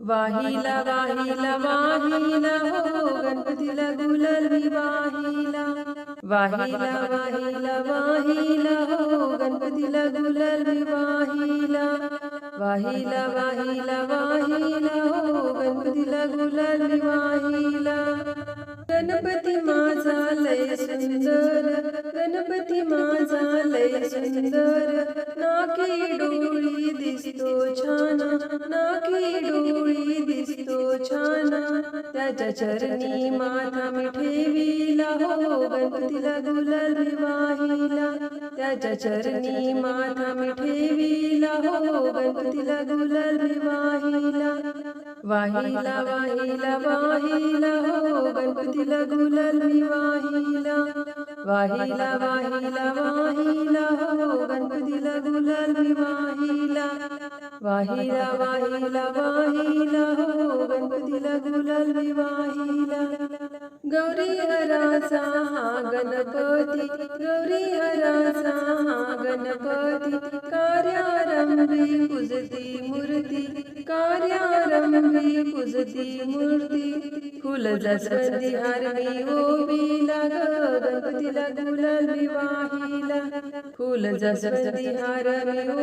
वाहिला वाहिला वाहिला हो गणपतीला गुलाल वाहिला वाहिला वाहिला वाहिला हो गणपतीला गुलाल वाहिला वाहिला वाहिला वाहिला हो गणपतीला गुलाल वाहिला गणपती माझा लय सुंदर सुंदर नाकी डोळी दिसतो छान नाकी डोळी दिसतो छान त्याच्या चरणी माथा मी ठेविला हो गणपतीला गुलाल वाहिला त्याच्या चरणी माथा मी ठेविला हो गणपतीला गुलाल वाहिला वाहिला वाहिला वाहिला हो गणपतीला गुलाल वाहिला. वाहिला वाहिला वाहिला हो गणपतीला गुलाल मी वाहिला वाहिला वाहिला वाहिला हो गणपतीला गुलाल मी वाहिला गौरी हराचा हा गणपती गौरी हराचा हा गणपती. कार्यारंभी पूजती मूर्ती कार्यारंभी पूजती मूर्ती. फुल जसवंती हार ओबीला गणपतीला गुलाल मी वाहिला फुल जसवंती हार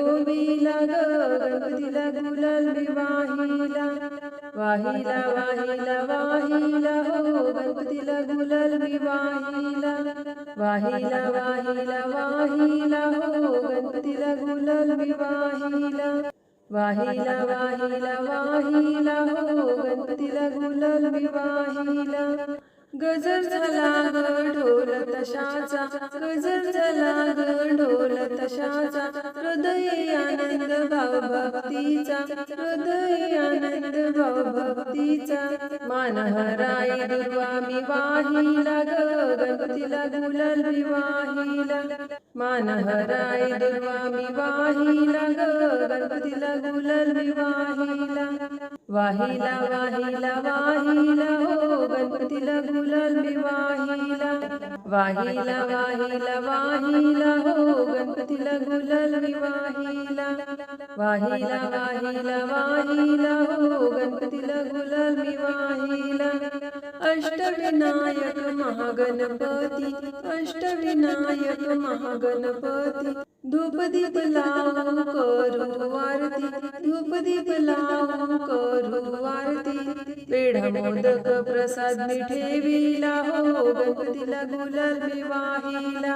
ओबीला गणपतीला गुलाल वाहिला वाहिला वाहिला वाहिला हो गणपतीला गुलाल मी वाहिला. वाहिला वाहिला वाहिला हो गणपतीला गुलाल मी वाहिला. वाहिला वाहिला वाहिला हो गणपतीला गुलाल मी वाहिला. गजर झाला ग ढोल तशाचा गजर झाला ग ढोल तशाचा हृदय आनंद भाव भक्तीचा हृदय आनंद भाव भक्तीचा. मानहराय दुर्वा मी वाहिला ग गणपतीला गुलाल विवाहिला मानहराय मान दुर्वा मी वाहिला ग गणपतीला गुलाल विवाहिला वाहिला वाहिला वाहिला हो गणपतीला गुलाल मी वाहिला. वाहिला वाहिला वाहिला हो गणपतीला गुलाल मी वाहिला. वाहिला वाहिला वाहिला हो गणपतीला गुलाल मी वाहिला. अष्टविनायक महागणपती अष्टविनायक महागणपती धूपदीप लावू करू आरती धूपदीप लावू करू आरती. पेढा मोदक प्रसाद मी ठेविला हो गणपतीला गुलाल मी वाहिला.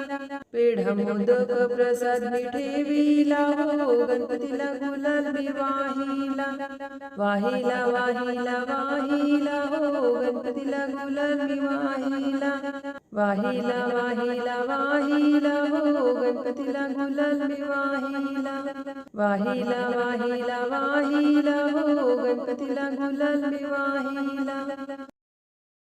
पेढा मोदक प्रसाद मी ठेविला हो गणपतीला गुलाल मी वाहिला. वाहिला वाहिला वाहिला हो गणपतीला मी वाहिला वाहिला वाहिला वाहिला हो गणपतीला गुलाल मी वाहिला वाहिला वाहिला वाहिला हो गणपतीला गुलाल मी वाहिला